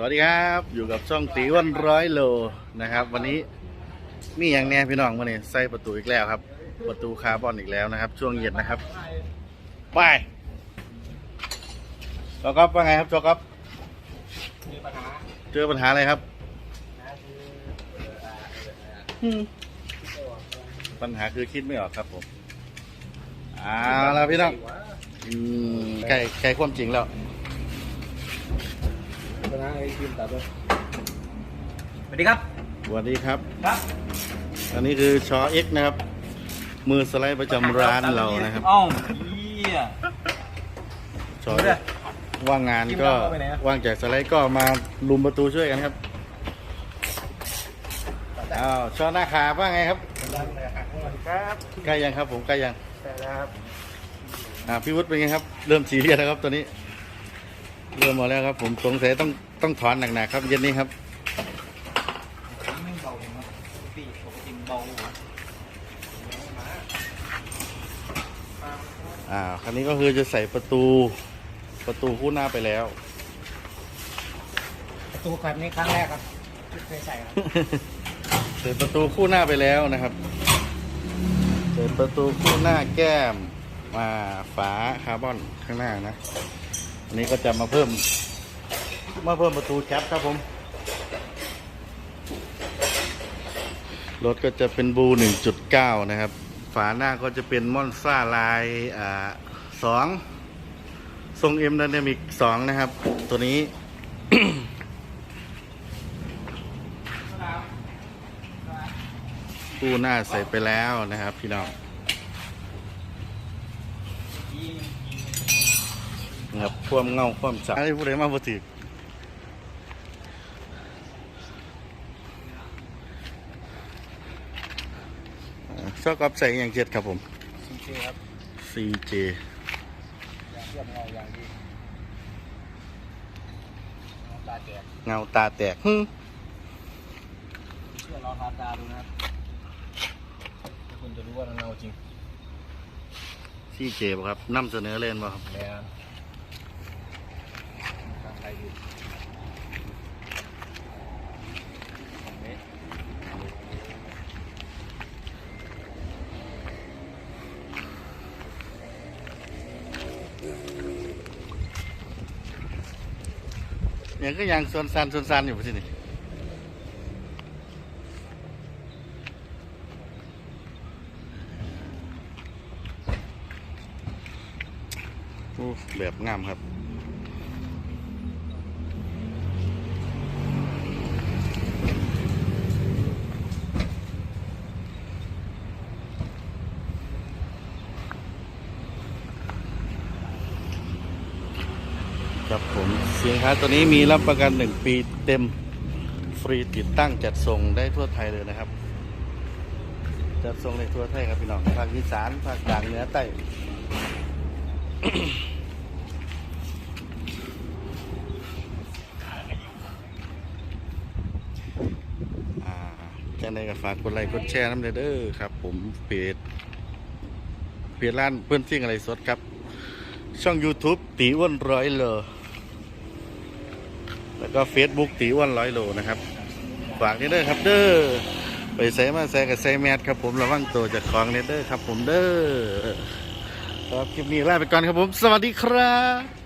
สวัสดีครับอยู่กับช่องตีอ้วันร้อยโลนะครับ วันนี้มีอย่างแน่พี่น้องมื่อนี้ใส่ประตูอีกแล้วครับ ประตูคาร์บอนอีกแล้วนะครับ ช่วงเย็นนะครับไปจอกับว่าไงครับจอกับมีปัญหาเจอปัญหาอะไรครับ ปัญหาคือคิดไม่ออกครับผมเอาละพี่น้องอืมใกล้ใกล้ความจริงแล้ว ปัญหาไอ้ทีมตัดด้วย สวัสดีครับสวัสดีครับ ครับ อันนี้คือชอเอ็กนะครับ มือสไลด์ประจำร้านเรานะครับอ้าวเหี้ยชอเอ็กว่างงานก็จิ้มเหล้าเข้าไปไหนอะว่างจากสไลด์ก็มาลุมประตูช่วยกันครับอ้าวชอหน้าขาว่าไงครับสวัสดีครับใกล้ยังครับผมใกล้ยังแต่แล้วครับอ่าพี่วุฒิเป็นไงครับ เริ่มสีเรียสแล้วครับตอนนี้ เริ่มมาแล้วครับ ผมสงสัยต้องต้องถอนหนักๆครับเย็นนี้ครับไม่เบาเลยครับปกติปกติเบาหัวอ่าคันนี้ก็คือจะใส่ประตูประตูคู่หน้าไปแล้ว ประตูแบบนี้ครั้งแรกครับไม่เคยใส่ครับเปิดประตูคู่หน้าไปแล้วนะครับเปิดประตูคู่หน้าแก้มมาฝาคาร์บอนข้างหน้านะ อันนี้ก็จะมาเพิ่ม มาเพิ่มประตูแคปครับผม รถก็จะเป็นบู 1.9 นะครับ ฝาหน้าก็จะเป็นมอนซ่าลายอ่าสองทรงเอ็มดันเดมิกสองนะครับ ตัวนี้คู่หน้าใส่ไปแล้วนะครับพี่น้อง นะครับความเงาความจับอะไรผู้ใดมาบ่ถืออ่าชอบกับใส่อย่างเจ็ดครับผมซีเจครับ CJ อย่างเยี่ยมเงาอย่างดีตาแตกเงาตาแตกหึเชื่อเราทาตาดูนะครับคุณจะรู้ว่าเงาจริง CJ บ่ครับนำเสนอเล่นบ่ครับแล้ วทางใครอยู่ขอย่างก็ยังส่วนซันส่วนซันอยู่ที่นี่โอ้แบบงามครับ ครับผมสินค้าตัวนี้มีรับประกันหนึ่งปีเต็มฟรีติดตั้งจัดส่งได้ทั่วไทยเลยนะครับ จัดส่งในทั่วไทยครับพี่น้องภาคอีสานภาคกลางเหนือใต้อ่าแค่ในก็ฝากกดไลค์กดแชร์น้ำเด้อเด้อครับ ผมเพจเพจร้านเพื่อนซิ่งอะไรสดครับ ช่อง YouTube ตีอ้วนร้อยโล แล้วก็ Facebook ตีอ้วนร้อยโลนะครับฝากนี่เด้อครับเด้อไปใส่มาใส่กับใส่แมสครับผมระวังตัวจากคลองเนเด้อครับผมเด้อครับคลิปนี้ลาไปก่อนครับผม สวัสดีครับ